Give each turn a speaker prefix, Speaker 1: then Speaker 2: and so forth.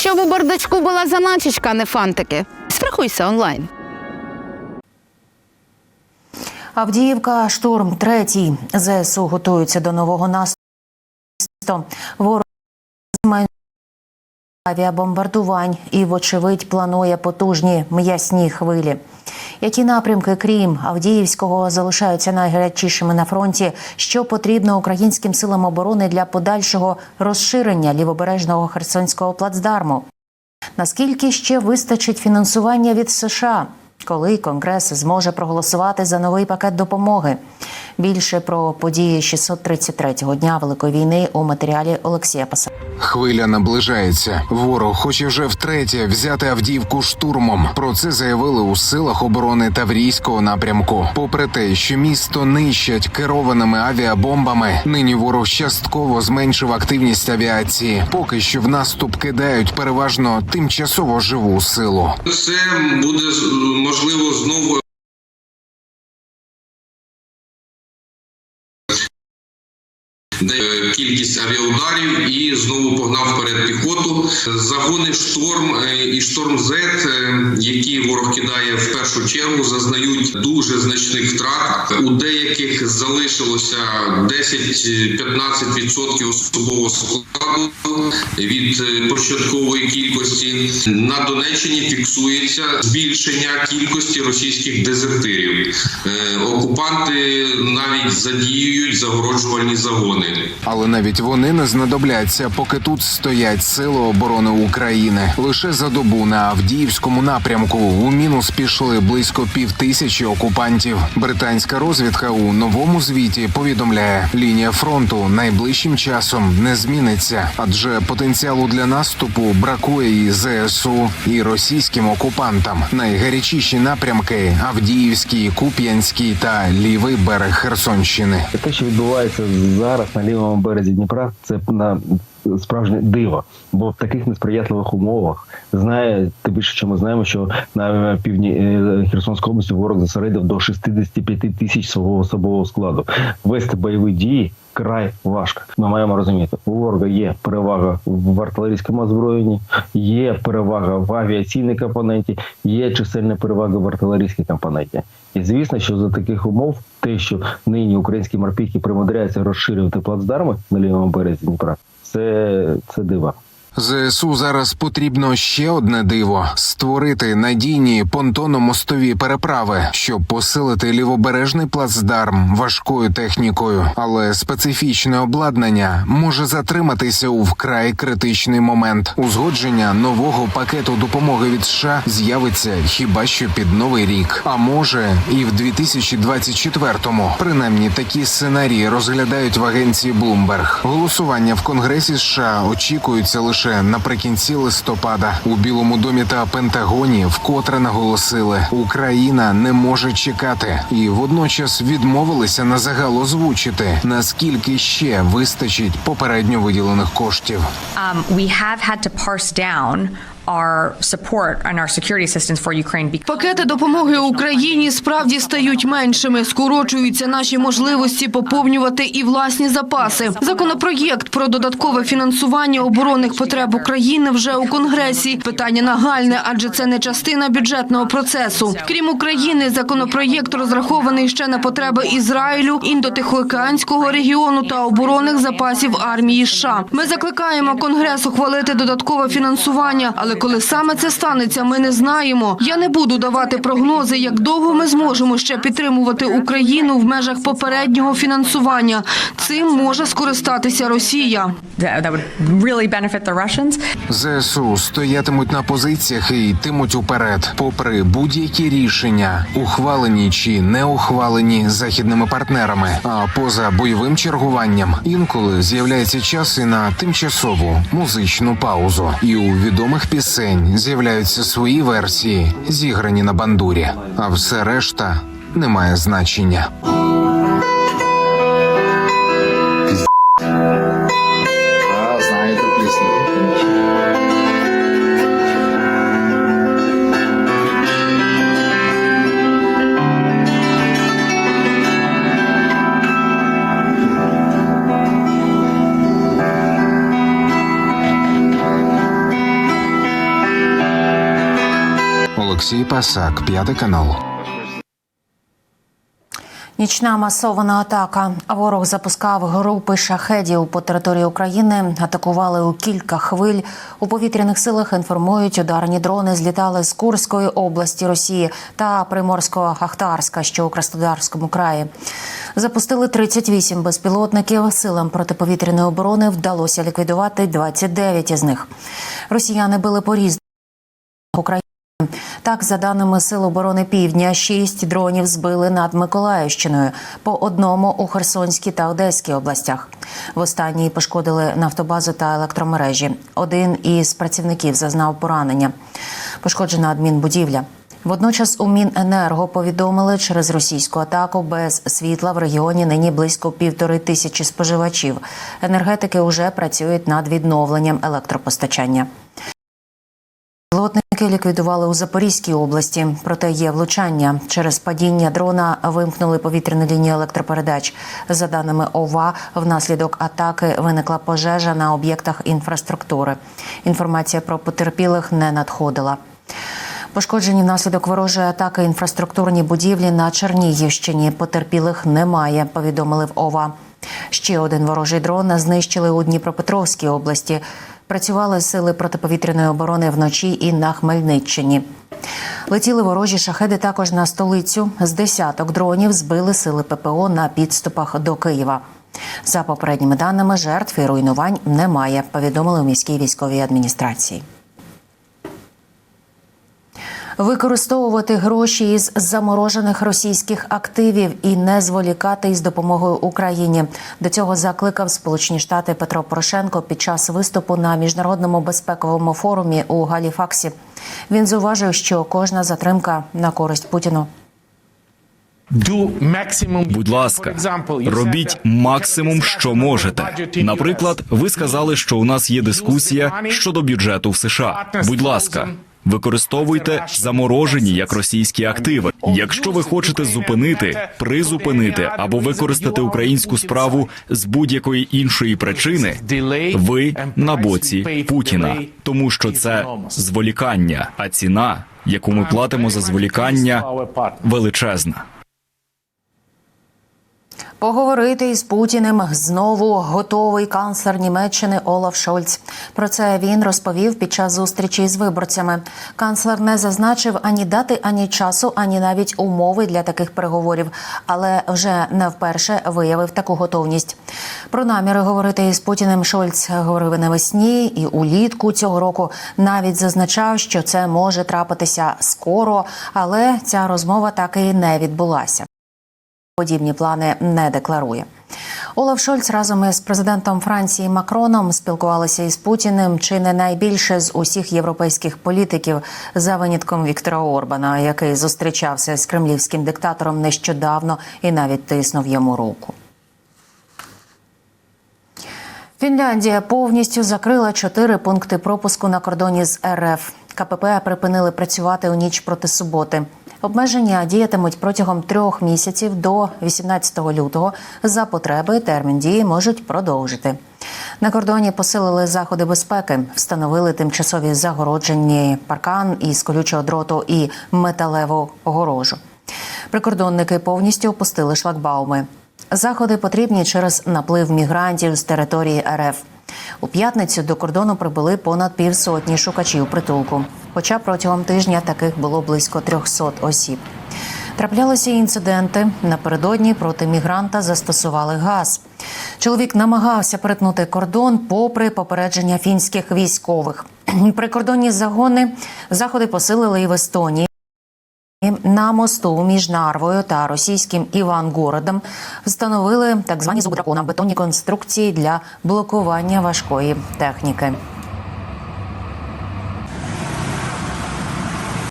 Speaker 1: Щоб у бардачку була заначечка, а не фантики. Страхуйся онлайн.
Speaker 2: Авдіївка, штурм третій. ЗСУ готуються до нового наступу. Ворог зменшує авіабомбардувань і, вочевидь, планує потужні м'ясні хвилі. Які напрямки, крім Авдіївського, залишаються найгарячішими на фронті? Що потрібно українським силам оборони для подальшого розширення лівобережного херсонського плацдарму? Наскільки ще вистачить фінансування від США? Коли Конгрес зможе проголосувати за новий пакет допомоги? Більше про події 633-го дня Великої війни у матеріалі Олексія Паса.
Speaker 3: Хвиля наближається. Ворог хоче вже втретє взяти Авдіївку штурмом. Про це заявили у силах оборони Таврійського напрямку. Попри те, що місто нищать керованими авіабомбами, нині ворог частково зменшив активність авіації. Поки що в наступ кидають переважно тимчасово живу силу.
Speaker 4: Це буде можливо знову кількість авіаударів і знову погнав вперед піхоту. Загони шторм е, і шторм е, які ворог кидає в першу чергу, зазнають дуже значних втрат. У деяких залишилося 10-15% особового складу від е, початкової кількості. На Донеччині фіксується збільшення кількості російських дезертирів. Е, Окупанти навіть задіюють загороджувальні загони.
Speaker 3: Але навіть вони не знадобляться, поки тут стоять сили оборони України. Лише за добу на Авдіївському напрямку у мінус пішли близько півтисячі окупантів. Британська розвідка у новому звіті повідомляє, лінія фронту найближчим часом не зміниться, адже потенціалу для наступу бракує і ЗСУ, і російським окупантам. Найгарячіші напрямки Авдіївський, Куп'янський та лівий берег Херсонщини.
Speaker 5: Те, що відбувається зараз на лівому березі Дніпра, це на справжнє диво. Бо в таких несприятливих умовах знає тим більше, що ми знаємо, що на півдні е, Херсонської області ворог зосередив до 65 тисяч свого особового складу. Вести бойові дії край важко. Ми маємо розуміти, у ворога є перевага в артилерійському озброєнні, є перевага в авіаційній компоненті, є чисельна перевага в артилерійській компоненті. І звісно, що за таких умов те, що нині українські морпіхи примудряються розширювати плацдарми на лівому березі Дніпра, це, це диво.
Speaker 3: ЗСУ зараз потрібно ще одне диво створити надійні понтонно-мостові переправи, щоб посилити лівобережний плацдарм важкою технікою. Але специфічне обладнання може затриматися у вкрай критичний момент. Узгодження нового пакету допомоги від США з'явиться хіба що під новий рік, а може і в 2024-му. Принаймні такі сценарії розглядають в агенції Bloomberg. Голосування в Конгресі США очікується лише наприкінці листопада. У Білому домі та Пентагоні вкотре наголосили, Україна не може чекати, і водночас відмовилися на загал озвучити наскільки ще вистачить попередньо виділених коштів.
Speaker 6: um, we have had to parse down
Speaker 7: Пакети допомоги Україні справді стають меншими. Скорочуються наші можливості поповнювати і власні запаси. Законопроєкт про додаткове фінансування оборонних потреб України вже у Конгресі. Питання нагальне, адже це не частина бюджетного процесу. Крім України, законопроєкт розрахований ще на потреби Ізраїлю, індотихоокеанського регіону та оборонних запасів армії США. Ми закликаємо Конгрес ухвалити додаткове фінансування, але коли саме це станеться, ми не знаємо. Я не буду давати прогнози, як довго ми зможемо ще підтримувати Україну в межах попереднього фінансування. Цим може скористатися Росія.
Speaker 3: ЗСУ стоятимуть на позиціях і йтимуть уперед, попри будь-які рішення, ухвалені чи не ухвалені західними партнерами. А поза бойовим чергуванням інколи з'являється час і на тимчасову музичну паузу. І у відомих пісень з'являються свої версії, зіграні на бандурі. А все решта не має значення. Олексій п'ятий канал.
Speaker 2: Нічна масована атака. Ворог запускав групи шахедів по території України. Атакували у кілька хвиль. У повітряних силах інформують, ударні дрони злітали з Курської області Росії та Приморсько-Ахтарська, що у Краснодарському краї. Запустили 38 безпілотників. Силам протиповітряної оборони вдалося ліквідувати 29 із них. Росіяни били по різному. Так, за даними Сил оборони Півдня, шість дронів збили над Миколаївщиною, по одному у Херсонській та Одеській областях. В останній пошкодили нафтобазу та електромережі. Один із працівників зазнав поранення. Пошкоджена адмінбудівля. Водночас у Міненерго повідомили, через російську атаку без світла в регіоні нині близько півтори тисячі споживачів. Енергетики вже працюють над відновленням електропостачання. Пілотники ліквідували у Запорізькій області, проте є влучання. Через падіння дрона вимкнули повітряну лінію електропередач. За даними ОВА, внаслідок атаки виникла пожежа на об'єктах інфраструктури. Інформація про потерпілих не надходила. Пошкоджені внаслідок ворожої атаки інфраструктурні будівлі на Чернігівщині. Потерпілих немає, повідомили в ОВА. Ще один ворожий дрон знищили у Дніпропетровській області. Працювали сили протиповітряної оборони вночі і на Хмельниччині. Летіли ворожі шахеди також на столицю. З десяток дронів збили сили ППО на підступах до Києва. За попередніми даними, жертв і руйнувань немає. Повідомили у міській військовій адміністрації. Використовувати гроші із заморожених російських активів і не зволікати із допомогою Україні. До цього закликав Сполучені Штати Петро Порошенко під час виступу на міжнародному безпековому форумі у Галіфаксі. Він зауважив, що кожна затримка на користь Путіну.
Speaker 8: Будь ласка, робіть максимум, що можете. Наприклад, ви сказали, що у нас є дискусія щодо бюджету в США. Будь ласка. Використовуйте заморожені як російські активи. Якщо ви хочете зупинити, призупинити або використати українську справу з будь-якої іншої причини, ви на боці Путіна, тому що це зволікання, а ціна, яку ми платимо за зволікання, величезна.
Speaker 2: Поговорити із Путіним знову готовий канцлер Німеччини Олаф Шольц. Про це він розповів під час зустрічі з виборцями. Канцлер не зазначив ані дати, ані часу, ані навіть умови для таких переговорів, але вже не вперше виявив таку готовність. Про наміри говорити із Путіним Шольц говорив навесні і улітку цього року. Навіть зазначав, що це може трапитися скоро, але ця розмова так і не відбулася подібні плани не декларує. Олаф Шольц разом із президентом Франції Макроном спілкувалися із Путіним чи не найбільше з усіх європейських політиків за винятком Віктора Орбана, який зустрічався з кремлівським диктатором нещодавно і навіть тиснув йому руку. Фінляндія повністю закрила чотири пункти пропуску на кордоні з РФ. КПП припинили працювати у ніч проти суботи. Обмеження діятимуть протягом трьох місяців до 18 лютого. За потреби термін дії можуть продовжити. На кордоні посилили заходи безпеки, встановили тимчасові загороджені паркан із колючого дроту і металеву огорожу. Прикордонники повністю опустили шлагбауми. Заходи потрібні через наплив мігрантів з території РФ. У п'ятницю до кордону прибули понад півсотні шукачів притулку. Хоча протягом тижня таких було близько 300 осіб. Траплялися інциденти. Напередодні проти мігранта застосували газ. Чоловік намагався перетнути кордон попри попередження фінських військових. Прикордонні загони заходи посилили і в Естонії. На мосту між Нарвою та російським Івангородом встановили так звані зуби дракона бетонні конструкції для блокування важкої техніки.